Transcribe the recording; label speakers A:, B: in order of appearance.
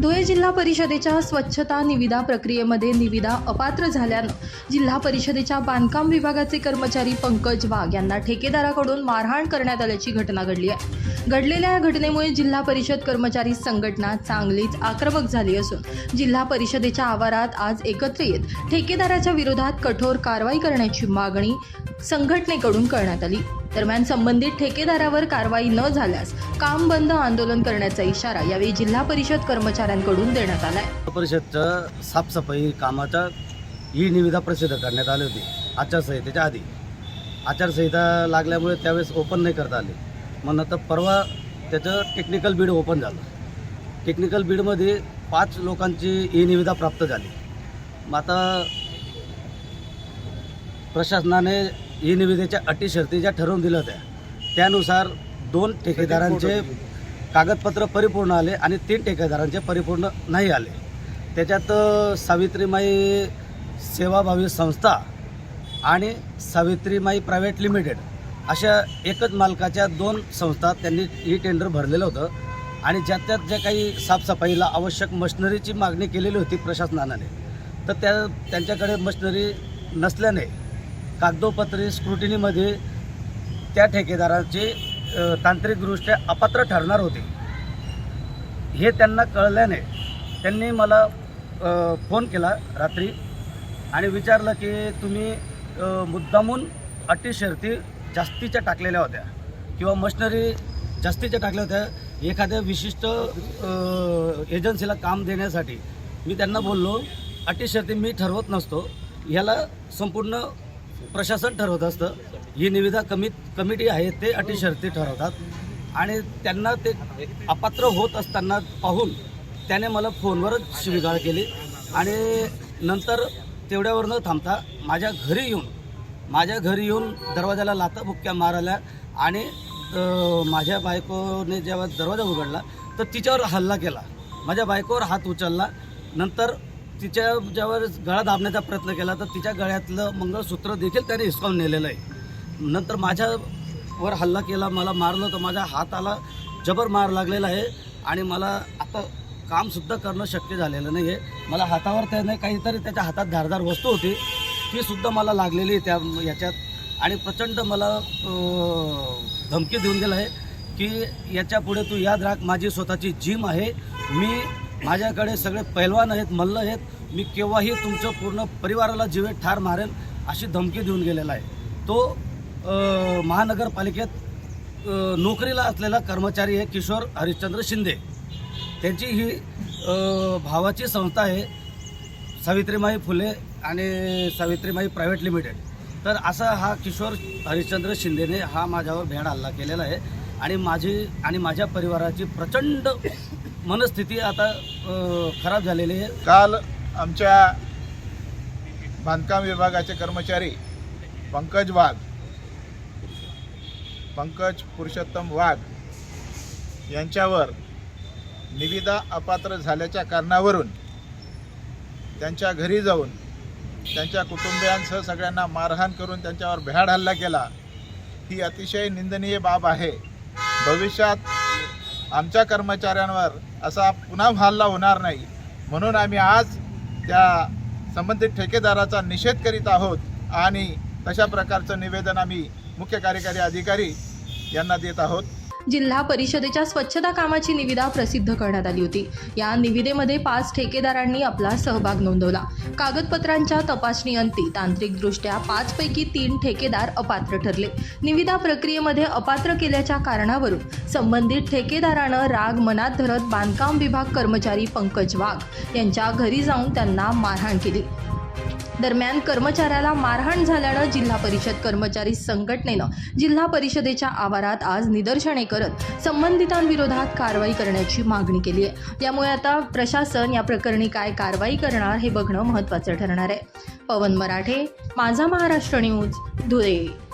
A: धुळे जिल्हा परिषदेच्या स्वच्छता निविदा प्रक्रियेमध्ये निविदा अपात्र झाल्यानं जिल्हा परिषदेच्या बांधकाम विभागाचे कर्मचारी पंकज वाघ यांना ठेकेदाराकडून मारहाण करण्यात आल्याची घटना घडली आहे. घडलेल्या या घटनेमुळे जिल्हा परिषद कर्मचारी संघटना चांगलीच आक्रमक झाली असून जिल्हा परिषदेच्या आवारात आज एकत्र येत ठेकेदाराच्या विरोधात कठोर कारवाई करण्याची मागणी संघटनेकडून करण्यात आली. दरम्यान संबंधित ठेकेदारावर कारवाई न झाल्यास काम बंद आंदोलन करण्याचा इशारा यावेळी जिल्हा परिषद कर्मचाऱ्यांकडून देण्यात आलाय.
B: परिषदचं साफसफाई कामाचा ही निविदा प्रसिद्ध करण्यात आली होती आचारसंहितेच्या आधी. आचारसंहिता लागल्यामुळे त्यावेळेस ओपन नाही करता आले. मग नंतर परवा त्याचं टेक्निकल बीड ओपन झालं. टेक्निकल बीडमध्ये पाच लोकांची ई निविदा प्राप्त झाली. मग आता प्रशासनाने ई निविदेच्या अटी शर्ती ज्या ठरवून दिल्या होत्या. त्यानुसार दोन ठेकेदारांचे कागदपत्र परिपूर्ण आले आणि तीन ठेकेदारांचे परिपूर्ण नाही आले. त्याच्यात सावित्रीमाई सेवाभावी संस्था आणि सावित्रीमाई प्रायव्हेट लिमिटेड अशा एकच मालकाच्या दोन संस्था त्यांनी ही टेंडर भरलेलं होतं आणि ज्यात त्यात ज्या काही साफसफाईला आवश्यक मशिनरीची मागणी केलेली होती प्रशासनाने तर त्या त्यांच्याकडे मशनरी नसल्याने कागदोपत्री स्क्रुटिनीमध्ये त्या ठेकेदाराची तांत्रिकदृष्ट्या अपात्र ठरणार होती. हे त्यांना कळल्याने त्यांनी मला फोन केला रात्री आणि विचारलं की तुम्ही मुद्दामून अटी शर्ती जास्तीच्या टाकलेल्या होत्या किंवा मशिनरी जास्तीच्या टाकल्या होत्या. एखाद्या विशिष्ट एजन्सीला काम देण्यासाठी मी त्यांना बोललो अटी शर्ती मी ठरवत नसतो. ह्याला संपूर्ण प्रशासन ठरवत असतं. ही निविदा कमीत कमिटी आहे ते अटी शर्ती ठरवतात. आणि त्यांना ते अपात्र होत असताना पाहून त्याने मला फोनवरच स्वीकार केली. आणि नंतर तेवढ्यावर न थांबता माझ्या घरी येऊन माझ्या घरी येऊन दरवाजाला लाता बुक्क्या मारायला आणि माझ्या बायकोने जेव्हा दरवाजा उघडला तर तिच्यावर हल्ला केला. माझ्या बायकोवर हात उचलला. नंतर तिच्या ज्यावर गळा दाबण्याचा प्रयत्न केला तर तिच्या गळ्यातलं मंगळसूत्र देखील त्याने हिसकावून नेलेलं आहे. नंतर माझ्यावर हल्ला केला मला मारलं तर माझ्या हाताला जबर मार लागलेला आहे आणि मला आता कामसुद्धा करणं शक्य झालेलं नाही आहे मला हातावर त्याने काहीतरी त्याच्या हातात धारदार वस्तू होती तीसुद्धा मला लागलेली आहे त्या याच्यात. आणि प्रचंड मला धमकी देऊन गेलं आहे की याच्यापुढे तू याद राख माझी स्वतःची जिम आहे मी माझ्याकडे सगळे पैलवान आहेत मल्ल आहेत. मी केव्हाही तुमचं पूर्ण परिवाराला जीवे ठार मारेल अशी धमकी देऊन गेलेला आहे. तो महानगरपालिकेत नोकरीला असलेला कर्मचारी आहे किशोर हरिश्चंद्र शिंदे. त्यांची ही भावाची संस्था आहे सावित्रीमाई फुले आणि सावित्रीमाई प्रायव्हेट लिमिटेड. तर असा हा किशोर हरिश्चंद्र शिंदेने हा माझ्यावर भेड हल्ला केलेला आहे. आणि माझी आणि माझ्या परिवाराची प्रचंड मनस्थिती आता खराब झालेली आहे.
C: काल आमच्या बांधकाम विभागाचे कर्मचारी पंकज वाघ पंकज पुरुषोत्तम वाघ यांच्यावर निविदा अपात्र झाल्याच्या कारणावरून त्यांच्या घरी जाऊन त्यांच्या कुटुंबियांसह सगळ्यांना मारहाण करून त्यांच्यावर भ्याड हल्ला केला. ही अतिशय निंदनीय बाब आहे. भविष्यात आमच्या कर्मचाऱ्यांवर असा पुन्हा हल्ला होणार नाही. म्हणून आम्ही आज त्या संबंधित ठेकेदाराचा निषेध करीत आहोत आणि तशा प्रकारचं निवेदन आम्ही मुख्य कार्यकारी अधिकारी यांना देत आहोत.
A: जिल्हा परिषदेच्या स्वच्छता कामाची निविदा प्रसिद्ध करण्यात आली होती. या निविदेमध्ये पाच ठेकेदारांनी आपला सहभाग नोंदवला. कागदपत्रांच्या तपासणीअंती तांत्रिकदृष्ट्या पाचपैकी तीन ठेकेदार अपात्र ठरले. निविदा प्रक्रियेमध्ये अपात्र केल्याच्या कारणावरून संबंधित ठेकेदारानं राग मनात धरत बांधकाम विभाग कर्मचारी पंकज वाघ यांच्या घरी जाऊन त्यांना मारहाण केली. दरम्यान कर्मचाऱ्याला मारहाण झाल्यानं जिल्हा परिषद कर्मचारी संघटनेनं जिल्हा परिषदेच्या आवारात आज निदर्शने करत संबंधितांविरोधात कारवाई करण्याची मागणी केली आहे. त्यामुळे आता प्रशासन या प्रकरणी काय कारवाई करणार हे बघणं महत्त्वाचं ठरणार आहे. पवन मराठे माझा महाराष्ट्र न्यूज धुळे.